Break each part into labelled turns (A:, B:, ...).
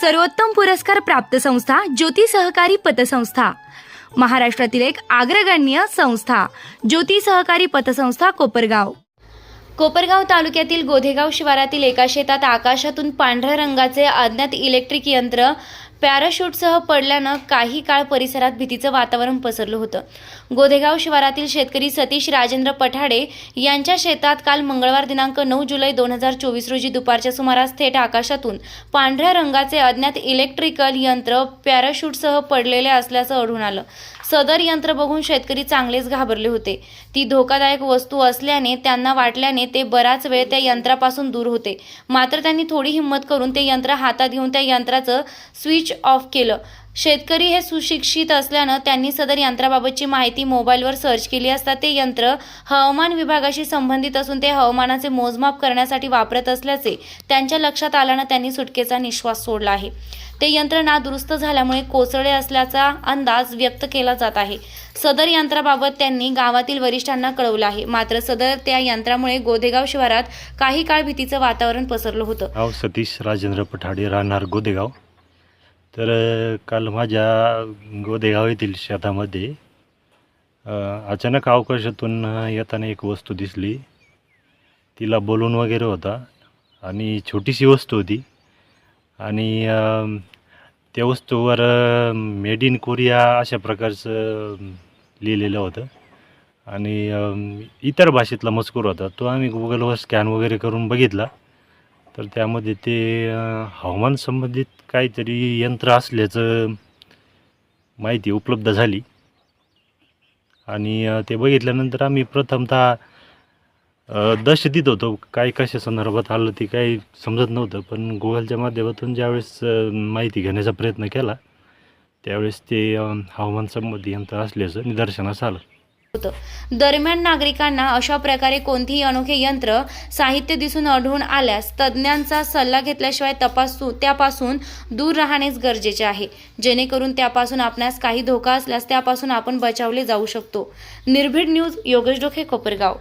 A: सर्वोत्तम पुरस्कार प्राप्त संस्था ज्योती सहकारी पतसंस्था. महाराष्ट्रातील एक अग्रगण्य संस्था ज्योती सहकारी पतसंस्था कोपरगाव. कोपरगाव तालुक्यातील गोधेगाव शिवारातील एका शेतात आकाशातून पांढऱ्या रंगाचे अज्ञात इलेक्ट्रिक यंत्र पॅराशूटसह पडल्यानं काही काळ परिसरात भीतीचं वातावरण पसरलं होतं. गोधेगाव शिवारातील शेतकरी सतीश राजेंद्र पठाडे यांच्या शेतात काल मंगळवार दिनांक नऊ जुलै दोन हजार चोवीस रोजी दुपारच्या सुमारास थेट आकाशातून पांढऱ्या रंगाचे अज्ञात इलेक्ट्रिकल यंत्र पॅराशूटसह पडलेले असल्याचं आढळून आलं. सदर यंत्र बघून शेतकरी चांगलेच घाबरले होते. ती धोकादायक वस्तू असल्याने त्यांना वाटल्याने ते बराच वेळ त्या यंत्रापासून दूर होते. मात्र त्यांनी थोडी हिंमत करून ते यंत्र हातात घेऊन त्या यंत्राचं स्विच ऑफ केलं. शेतकरी हे सुशिक्षित असल्यानं त्यांनी सदर यंत्राबाबतची माहिती मोबाईलवर सर्च केली असता ते यंत्र हवामान विभागाशी संबंधित असून ते हवामानाचे मोजमाप करण्यासाठी वापरत असल्याचे त्यांच्या लक्षात आल्यानं त्यांनी सुटकेचा निश्वास सोडला आहे. ते यंत्र नादुरुस्त झाल्यामुळे कोसळले असल्याचा अंदाज व्यक्त केला जात आहे. सदर यंत्राबाबत त्यांनी गावातील वरिष्ठांना कळवलं आहे. मात्र सदर त्या यंत्रामुळे गोदेगाव शिवारात काही काळ भीतीचं वातावरण पसरलं होतं.
B: सतीश राजेंद्र पठाडे राहणार गोदेगाव. तर काल माझ्या गोदेगाव येथील शेतामध्ये अचानक अवकाशातून येताना एक वस्तू दिसली. तिला बोलून वगैरे होता. आणि छोटीशी वस्तू होती. आणि त्या वस्तूवर मेड इन कोरिया अशा प्रकारचं लिहिलेलं होतं. आणि इतर भाषेतला मजकूर होता. तो आम्ही गुगलवर स्कॅन वगैरे करून बघितला. तर त्यामध्ये ते हवामान संबंधित काहीतरी यंत्र असल्याचं माहिती उपलब्ध झाली. आणि ते बघितल्यानंतर आम्ही प्रथमतः दश दहशतीत होतो. काय कशा संदर्भात आलं ते काही समजत नव्हतं. पण गुगलच्या माध्यमातून ज्यावेळेस माहिती घेण्याचा प्रयत्न केला त्यावेळेस ते हवामान संबंधी यंत्र असल्याचं निदर्शनास आलं.
A: होतं. दरम्यान नागरिकांना अशा प्रकारे कोणतेही अनोखे यंत्र साहित्य दिसून आढळून आल्यास तज्ज्ञांचा सल्ला घेतल्याशिवाय तपासू त्यापासून दूर राहणेच गरजेचे आहे. जेणेकरून त्यापासून आपणास काही धोका असल्यास त्यापासून आपण बचावले जाऊ शकतो. निर्भीड न्यूज योगेश डोखे कोपरगाव.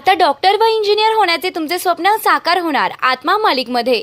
A: आता डॉक्टर व इंजिनियर होण्याचे तुमचे स्वप्न साकार होणार. आत्मा मालिकमध्ये.